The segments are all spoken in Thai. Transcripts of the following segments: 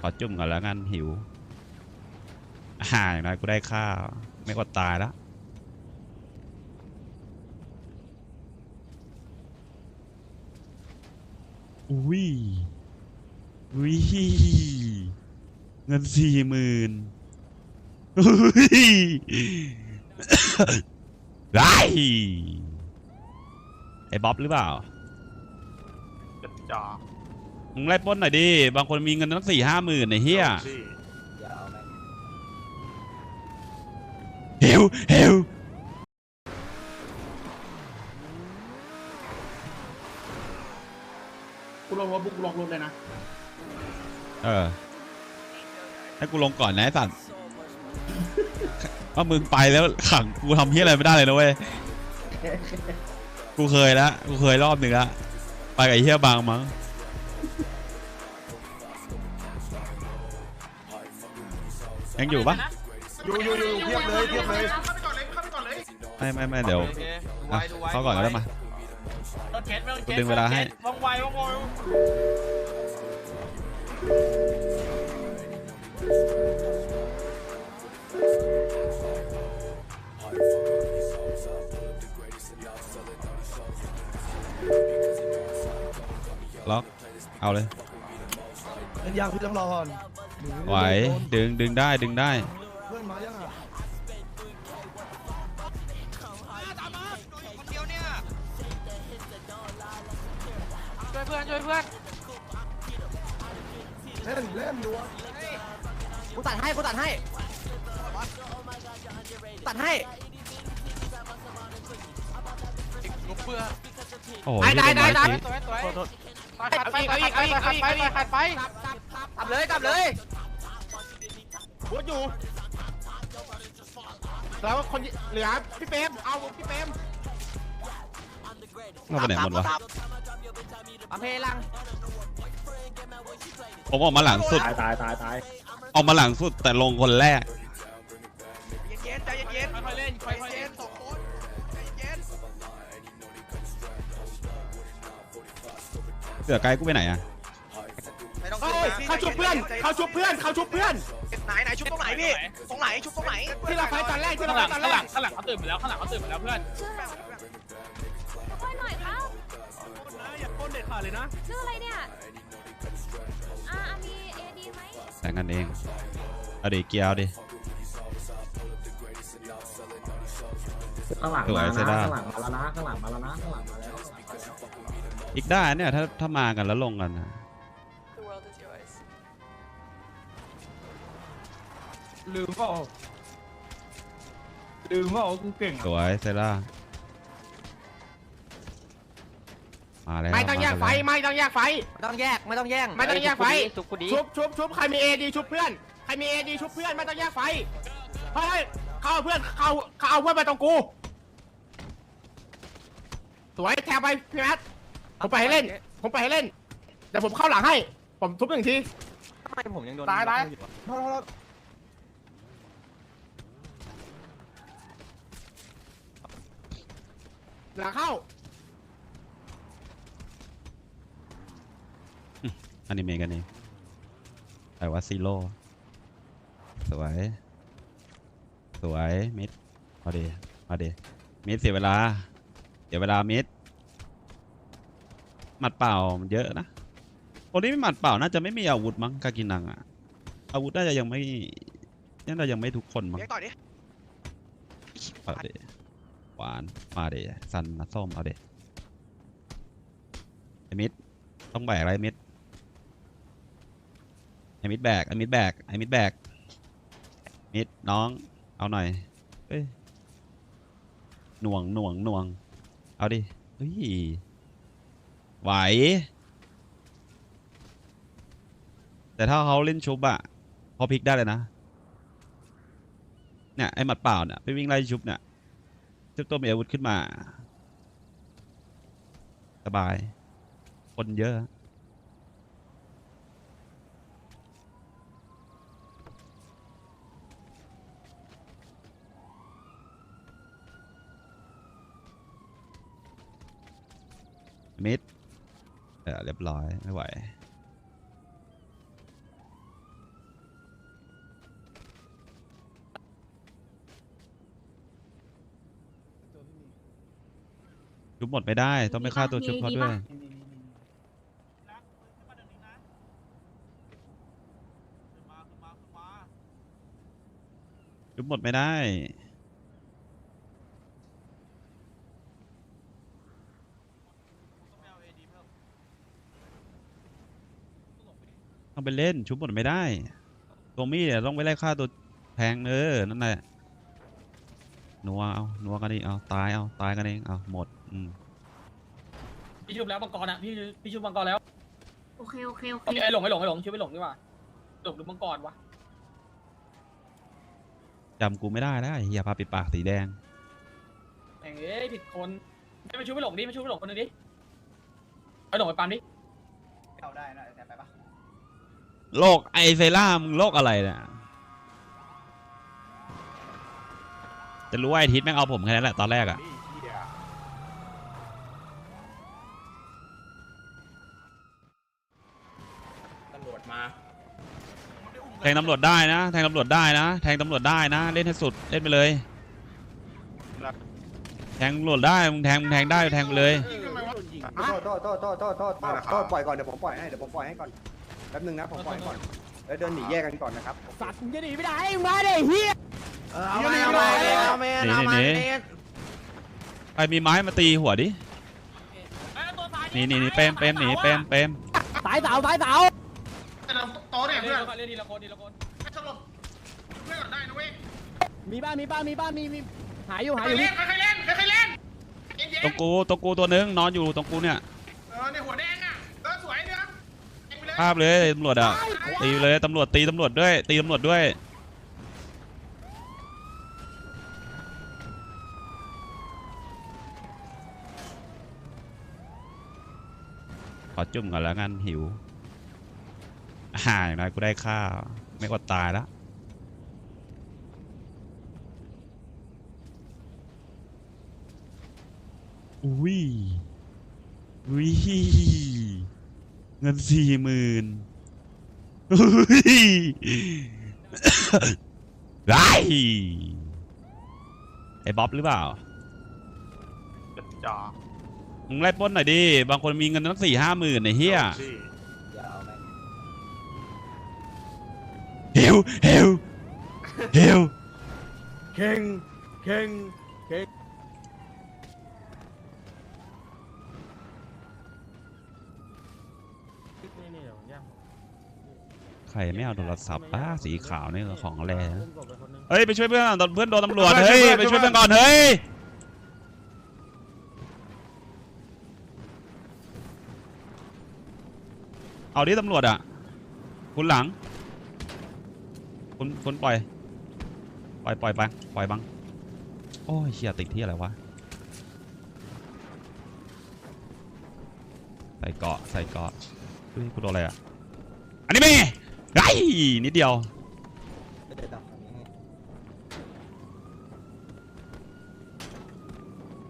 ขอจุ่มก่อนแล้วกันหิวอ่าอย่างน้อยกูได้ข้าวไม่อดตายแล้วอุ้ยอุ้ยเงินสี่หมื่นอุ้ยไรไอ้บ๊อบหรือเปล่าจ่อ มึงไล่ปล้นหน่อยดิ บางคนมีเงินตั้งสี่ห้าหมื่นไอ้เหี้ยสิเฮวเฮวกูลงรถบุกล็อกรถเลยนะ เออ ให้กูลงก่อนนะไอ้สัตว์ ว่ามึงไปแล้วขังกูทำเหี้ยอะไรไม่ได้เลยนะเว้ย กูเคยแล้วกูเคยรอบหนึ่งละ ไปกับไอ้เหี้ยบางมั้ง ยังอยู่ปะอยู่อยู่อยู่เพียบเลยเพียบเลยไม่ไม่ไม่เดี๋ยวอะเข้าก่อนก็ได้มากูดึงเวลาให้ว่องไวว่องไวล็อก เอาเลยเป็นยางพี่ต้องรอก่อนไหวดึงดึงได้ดึงได้เพื่อนมายังอะช่วยเพื่อนช่วยเพื่อนเล่นเล่นดูวะกูตัดให้กูตัดให้ ตัดให้ลุกเพื่อ โอ้โหได้ที่ได้ต้นได้ไม้สวยชี้สวยสวยขัดไปขัดไปขัดไปขัดไปขัดไปกลับเลยกลับเลยพูดอยู่ แล้วคนที่เหลือพี่เปรมเอาพี่เปรมเราไปไหนหมดวะอำเพลังผมออกมาหลังสุด ตายตายตายตายออกมาหลังสุดแต่ลงคนแรก เย็นใจเย็นค่อยๆเล่นค่อยๆเล่น สือไกลกูไปไหนอะไม่ต้องเฮ้ยเขาชุบเพื่อนเขาชุบเพื่อนเขาชุบเพื่อน ไหนไหนชุบตรงไหนพี่ตรงไหนชุบตรงไหนที่เราไฟตอนแรกที่เราข้างหไฟลังตอนข้างแรหลักงข้างหลังเขาตื่นไปแล้วข้างหลังเขาตื่นไปแล้วเพื่อนค่อยหน่อยครับอย่าโคนเด็ดขาดเลยนะชื่ออะไรเนี่ยอ่ามีเอดีไหมแต่งกันเองเอาดิเกียร์เอาดิ ข้างหลังสวยมาใช่นะได้ข้างหลังมาแล้วนะข้างหลังมาแล้วนะ อีกได้เนี่ยถ้าถ้ามากันแล้วลงกันนะ The world is yours ลืมเปล่าลืมเปล่ากูเก่งสวยเซล่ามาแล้วไม่ต้องแยกไฟมาไม่ต้องแยกไฟ ไม่ต้องแยกไม่ต้องแย่งไม่ต้องแยกไฟ ทุกคนดีชุบชุบชุบใครมีเอดีชุบเพื่อนใครมีเอดีชุบเพื่อนไม่ต้องแยกไฟเฮ้ยเข้าเอาเพื่อนเข้าเข้าเอาเพื่อนไปตรงกู สวยแทงไปพี่แมท ผมไปให้เล่น ผมไปให้เล่น เดี๋ยวผมเข้าหลังให้ ผมทุบหนึ่งที ทำไมผมยังโดนตายตายรอรอรอหลังเข้า อนิเมะกันเองแต่ว่าซีโร่สวย สวยมิดมาดีมาดีมิดเสียเวลา เสียเวลามิด หมัดเปล่ามันเยอะนะคนที่ไม่หมัดเปล่าน่าจะไม่มีอาวุธมั้งกากินังอะอาวุธน่าจะยังไม่น่าจะยังไม่ทุกคนมั้งเลี้ยงต่อดิเอาเดหวานมาเดสันมาส้มเอาเดไอมิดต้องแบกอะไรไอ้มิดไอมิดแบกไอมิดแบกไอมิดแบกมิดน้องเอาหน่อยเอ้ยหน่วงหน่วงหน่วงเอาดิเฮ้ย ไหว แต่ถ้าเขาเล่นชุบอะพอพลิกได้เลยนะ เนี่ยไอ้หมัดเปล่าเนี่ยไปวิ่งไล่ชุบเนี่ยชุบตัวมีอาวุธขึ้นมา สบาย คนเยอะมิด เรียบร้อยไม่ไหวชุบหมดไม่ได้ต้องไปฆ่าตัวชุบเขาด้วย ชุบหมดไม่ได้ ต้องไปเล่นชุบหมดไม่ได้ ตัวมีดเนี่ยต้องไปไล่ฆ่าตัวแพงเออนั่นแหละนัวเอานัวกันอีกเอาตายเอาตายกันเองเอาหมดอืมพี่ชุบแล้วมังกรอะพี่พี่ชุบมังกรแล้วโอเคโอเคโอเคไอ้หลงไอ้หลงไอ้หลงชุบไอ้หลงดีกว่าหลงหรือมังกรวะจำกูไม่ได้แล้วไอ้เฮียพาปิดปากสีแดงแม่งเอ้ยผิดคนไม่ไปชุบไอ้หลงดิไม่ชุบไอ้หลงคนหนึงดิไอ้หลงไปปามดิเอาได้นะแต่ไปปะ โรคไอเซล่ามึงโรคอะไรเนี่ยจะรู้ว่าไอทิศแม่งเอาผมแค่นั้นแหละตอนแรกอะตำรวจมาแทงตำรวจได้นะ แทงตำรวจได้นะ แทงตำรวจได้นะ เล่นให้สุด เล่นไปเลย แทงตำรวจได้ มึงแทง มึงแทงได้ แทงไปเลย โทษโทษโทษโทษโทษโทษโทษปล่อยก่อนเดี๋ยวผมปล่อยให้เดี๋ยวผมปล่อยให้ก่อน แป๊บนึงนะผมปล่อยให้ก่อน แล้วเดินหนีแยกกันก่อนนะครับ สัตว์มึงจะหนีไม่ได้มึงมาดิเฮียเอาไปเอาไปเอาไปหนีหนีหนีใครมีไม้มาตีหัวดิหนีหนีหนีเปรมเปรมหนีเปรมเปรมสายเสาสายเสาโตเนี่ยเล่เพื่อนนเล่นทีละคนทีละคนสลบเพื่อนก่อนได้นะเว้ยมีบ้านมีบ้านมีบ้านมีมีหายอยู่หายใคอรยู่เล่นใครเล่นใครเล่นเย็นตรงกูตรงกูตัวนึงนอนอยู่ตรงกูเนี่ย ภาพเลยตำรวจอะตีเลยตำรวจตีตำรวจด้วยตีตำรวจด้วยขอจุ่มก่อนแล้วกันหิวอ่าอย่างน้อยกูได้ข้าวไม่อดตายแล้วอุ้ยอุ้ย เงินสี่หมื่นไรไอ้บ๊อบหรือเปล่าจ่อมึงไล่ปล้นหน่อยดิ บางคนมีเงินตั้งสี่ห้าหมื่นไอ้เหี้ยเฮวเฮวเฮว เข่งเข่งใค รไม่เอาโทรศัพท์ป้าสีขาวนี่ของอะไรนะเฮ้ยไปช่วยเพื่อนก่อนตอนเพื่อนโดนตำรวจเฮ้ยไปช่วยเพื่อนก่อนเฮ้ยเอาดิตำรวจอะคุณหลังคุณคุณปล่อยปล่อยปล่อยบังปล่อยบังโอ้ยเชี่ยติดที่อะไรวะใส่เกาะใส่เกาะเฮ้ยกูโดนอะไรอะอันนี้ไม่ ไรนิดเดียว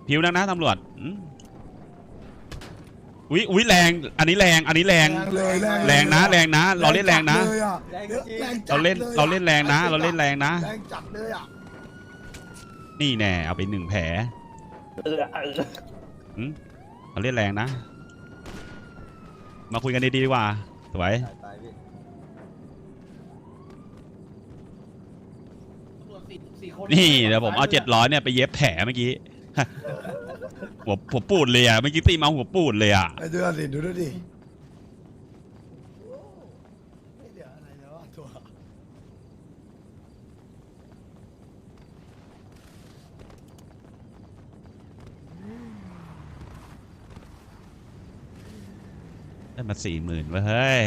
ผิวนักนะตำรวจอืมอุ้ยอุ้ยแรง อันนี้แรง อันนี้แรง เลยแรงนะ แรงนะ เราเล่นแรงนะเลยอแรงจัเราดเล่น ยอะเราเล่นแรงนะ เราเล่นแรงนะ แรงจัดเลยอะนี่แน่ เอาไปหนึ่งแผลอืมเราเล่นแรงนะ มาคุยกันดีๆดีกว่า สวย นี่เดี๋ยวผมเอาเจ็ดร้อยเนี่ยไปเย็บแผลเมื่อกี้ หัวหัวปูดเลยอะเมื่อกี้ตีมาหัวปูดเลยอะ ไอ้ดูสิดูดูดิไม่เหลืออะไรแล้วอะตัวได้มาสี่หมื่นเว้ยเฮ้ย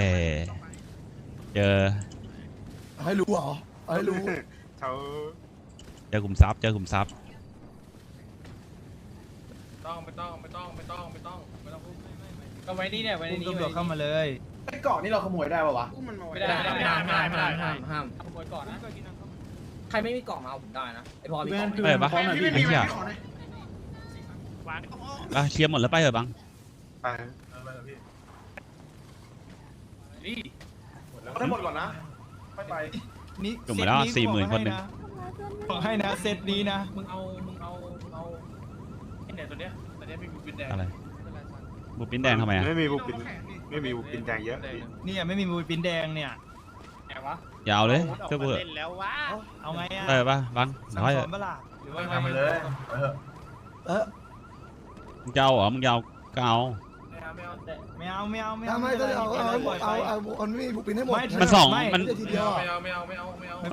เจอ ให้รู้เหรอให้รู้ เขา เจอขุมทรัพย์เจอขุมทรัพย์ต้องไม่ต้องไม่ต้องไม่ต้องไม่ต้องไม่ต้องพูดไม่ไม่ไม่ก็ไว้นี่เนี่ยไว้ในนี้ตำรวจเข้ามาเลยไอ้เกาะนี่เราขโมยได้ปะวะไม่ได้ไม่ได้ไม่ได้ไม่ได้ไม่ได้ห้ามห้ามขโมยก่อนนะใครไม่มีกล่องมาเอาผมได้นะไอพอมีกล่องเอ้ยปะพี่ไม่มีไอ้เหี้ยขอหน่อยอะเคลียร์หมดแล้วไปเถอะบังไปเอาได้หมดก่อนนะค่อยไปนี่จุ่มมาแล้วสี่หมื่นคนหนึ่ง บอกให้นะเซตนี้นะ มึงเอา มึงเอา มึงเอาไอเนี่ยตัวเนี้ยอะไร บุปผินแดงทำไมอะไม่มีบุกปินไม่มีบุกปินแดงเยอะเนี่ยไม่มีมือปิ้นแดงเนี่ย แอบวะอย่าเอาเลยเชื่อกูเถอะเล่นแล้ววะเอาไงอะได้ปะบังสั่งน้อยสเถออะนเปล่าหรือว่าไงทำไปเลยเออเออ มึงจะเอาเหรอมึงจะเอาก็เอา ไม่เอาไม่เอาไม่เอาทำไมก็เอาเอาเอาเอาเอามันไม่มีบุกปินให้หมดมันสองมันไม่ได้ทีเดียวอะ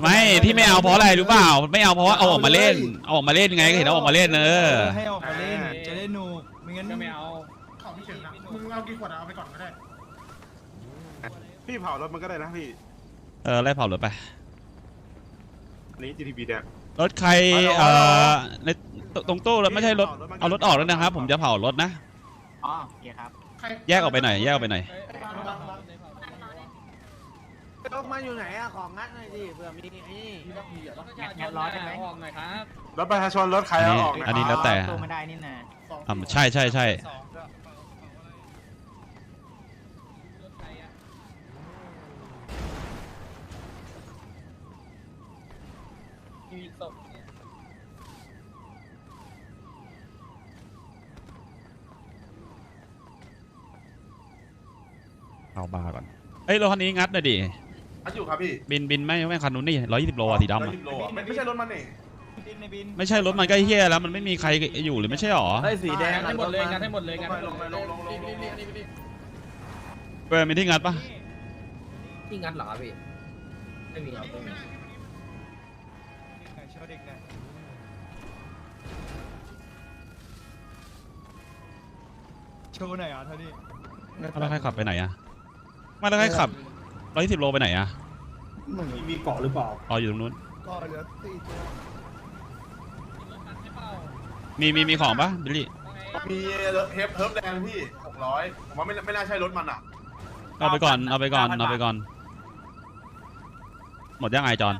ไม่ที่ไม่เอาเพราะอะไรรู้เปล่าไม่เอาเพราะว่าเอาออกมาเล่นเอาออกมาเล่นไงก็เห็นเอาออกมาเล่นเออให้ออกมาเล่นจะได้หนูไม่งั้นก็ไม่เอาพี่เผารถมันก็ได้นะพี่เออไล่เผารถไปอันนี้ GTB แดงรถใครเอ่อในตรงตู้แล้วไม่ใช่รถเอารถออกแล้วนะครับ ผมจะเผารถนะอ๋อโอเคครับ แยกออกไปหน่อยแยกออกไปหน่อยรถมาอยู่ไหนอะของงัดหน่อยดิเผื่อมีไอ้นี่งัดร้อนได้ไหมออกหน่อยครับรถประชาชนรถใครอันเอานี้ออกนะอันนี้แล้วแต่ตัวไม่ได้นี่นะอ่าใช่ใช่ใช่ รถใครอะมีศพ เนี่ยเอาบาร์ก่อน เอ้ยรถคันนี้งัดหน่อยดิ อัดอยู่ครับพี่บินบินไม่ไม่คันนู้นนี่ร้อยยี่สิบโลอะสีดำร้อยอะสิบโลอะไม่ไม่ใช่รถมันนี่ บินในบินไม่ใช่รถมันก็เฮี้ยแล้วมันไม่มีใครอยู่หรือไม่ใช่หรอไอ้สีแดงงัดให้หมดเลยงัดให้หมดเลยงัดลให้หมงดไปเลลยงลงลงลงเออมีที่งัดปะที่งัดเหรอพี่ไม่มีครับโชว์เด็กหน่อยโชว์หน่อยเหรอเท่านี้แล้วใครขับไปไหนอะ ไมาแล้วใครขับร้อยยี่สิบโลไปไหนอะมึงมีเกาะหรือเปล่าอ๋ออยู่ตรงนู้น ก็เหลือตีตัว มีมีมีของปะบิลลี่มีเฮฟเฮิร์ฟแดงพี่หกร้อยผมว่าไม่ไม่น่าใช่รถมันอะเอาไปก่อนเอาไปก่อนเอาไปก่อน หมดยังไงจอน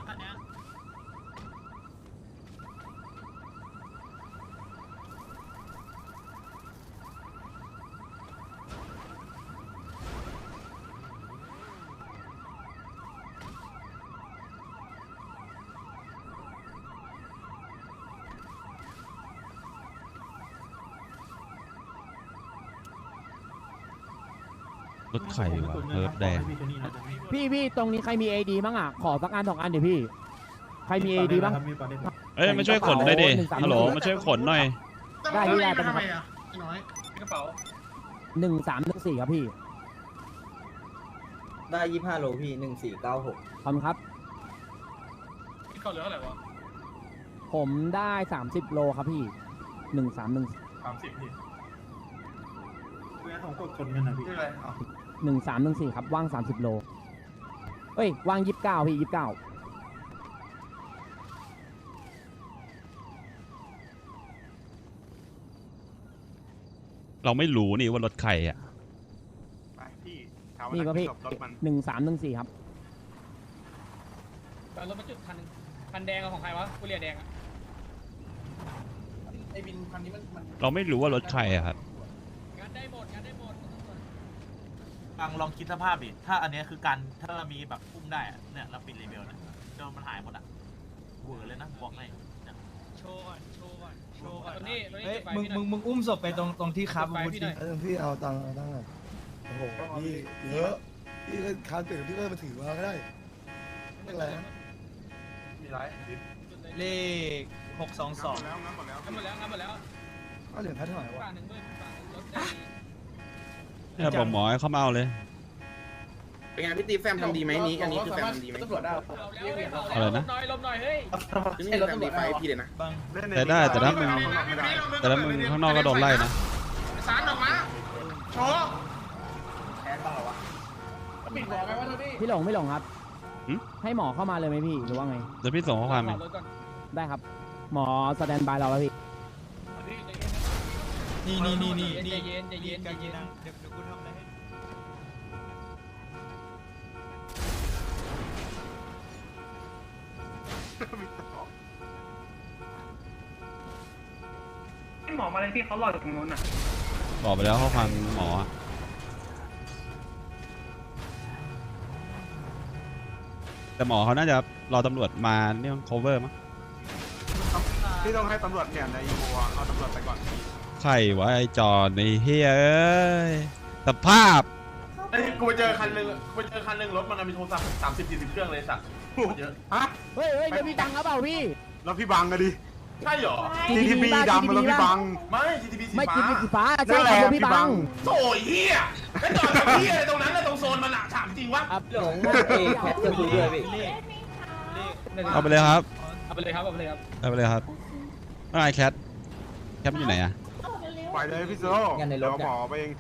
รถไข่วะเฮิร์ฟแดง พี่พี่ตรงนี้ใครมีเอดีบ้างอะ ขอสักอันสองอันเดี๋ยวพี่ ใครมีเอดีบ้าง เอ้ยมาช่วยขนหน่อยดิฮัลโหลมาช่วยขนหน่อย ได้พี่ได้เป็นครับกระเป๋าหนึ่งสามหนึ่งสี่ครับพี่ ได้ยี่ห้าโลพี่หนึ่งสี่เก้าหกขอบคุณครับ พี่เขาเหลือเท่าไหร่วะผมได้สามสิบโลครับพี่หนึ่งสามหนึ่งสามสิบพี่เพื่อนผมกดคนกันนะพี่ชื่ออะไรอ๋อ หนึ่งสามหนึ่งสี่ครับ ว่างสามสิบโลเอ้ย ว่างยี่สิบเก้าพี่ยี่สิบเก้าเราไม่รู้นี่ว่ารถใครอะ ไปพี่เขานี่ก็พี่รถมันหนึ่งสามหนึ่งสี่ครับเอารถมาจุดคันหนึงคันแดงอะของใครวะกูเรียแดงอะไอ้บินคันนี้มันมัน เราไม่รู้ว่ารถใครอะครับ งัดได้หมดงัดได้หมด ลองลองคิดสภาพดิ ถ้าอันเนี้ยคือการ ถ้าเรามีแบบอุ้มได้อะเนี่ยเราปิดเลเวลนะเดี๋ยวมันหายหมดอะเวอร์เลยนะบอกให้เนี่ยโชว์ก่อน โชว์ก่อน โชว์ก่อนตรงนี้ตรงนี้เฮ้ยจุดไฟมึงพี่หน่มึอยงมึงอุ้มศพไปตรงตรงที่ครับจุดไฟบูธพี่หน่อยเออพี่เอาตังค์เอาตังค์หน่อยโอ้โหพี่เยอะพี่ก็คานเปลี่ยนพี่ก็มาถือมาก็ได้ไม่เป็นไรนะมีไรบินจุดเลยเลขหกสองสองแล้วงั้นหมดแล้วงัดหมดแล้วงัดหมดแล้วเอาเหรียญแพทเท่าไหร่วะ ฝากหนึ่งหมื่นฝากรถได้ เนี่ยบอกหมอให้เขามาเอาเลย เป็นไงพี่ตีแฟมทำดีไหมนี้ อันนี้คือแฟมทำดีไหมตำรวจได้เอาแล้วเฮ้ยเอาอะไรแล้วลนะบหน่อยลบหน่อยเฮ้ยนี่คือแฟมดีไฟพี่เลยนะบังเล่นในแต่ได้แต่ถ้ามึงไม่ได้แต่ถ้ามึงข้างนอกก็โดนไล่นะสารออกมาโชว์ปิดบอกไงว่าเท่านี้พี่หลงพี่หลงครับหึให้หมอเข้ามาเลยไหมพี่หรือว่าไง เดี๋ยวพี่ส่งข้อความไปรถก่อนได้ครับ หมอสแตนบายเราแล้วพี่ นี่นี่นี่นี่ใจเย็นใจเย็นใจเย็นเดี๋ยวเดี๋ยวกูทำอะไรให้หมอมาเลยพี่เขาหลอดอยู่ตรงนู้นอะบอกไปแล้วข้อความหมออะแต่หมอเขาน่าจะรอตำรวจมาเนี่ย cover มั้ง พี่ต้องให้ตำรวจเนี่ยในอีโวเอาตำรวจไปก่อน ใครวะไอจอนไอเฮียเอ้ยสภาพไอ้ยกูไปเจอคันหนึงกูไปเจอคันหนึงรถมันนะมีโทรศัพท์สามสิบสี่สิบเครื่องเลยสัตว์เยอะฮะเฮ้ยเฮ้ยจะมีตังค์หรือเปล่าพี่ แล้วพี่บังกันดิ ใช่เหรอ GTB ดำแล้วพี่บัง ไม่ GTB สีไม่ฟ้ากินสีฟ้าใช่ครับรถพี่บังโอ้ยเฮียไอ้จอดกับพี่อะไรตรงนั้นน่ะตรงโซนมันอะถามจริงวะหลงเอแคทจะคุยด้วยพี่เอาไปเลยครับเอาไปเลยครับเอาไปเลยครับเอาไปเลยครับว่าไงแคทแคทมันอยู่ไหนอะ ไปเลยพี่โซงั้นในรถเดี๋ยวหมอไปเอง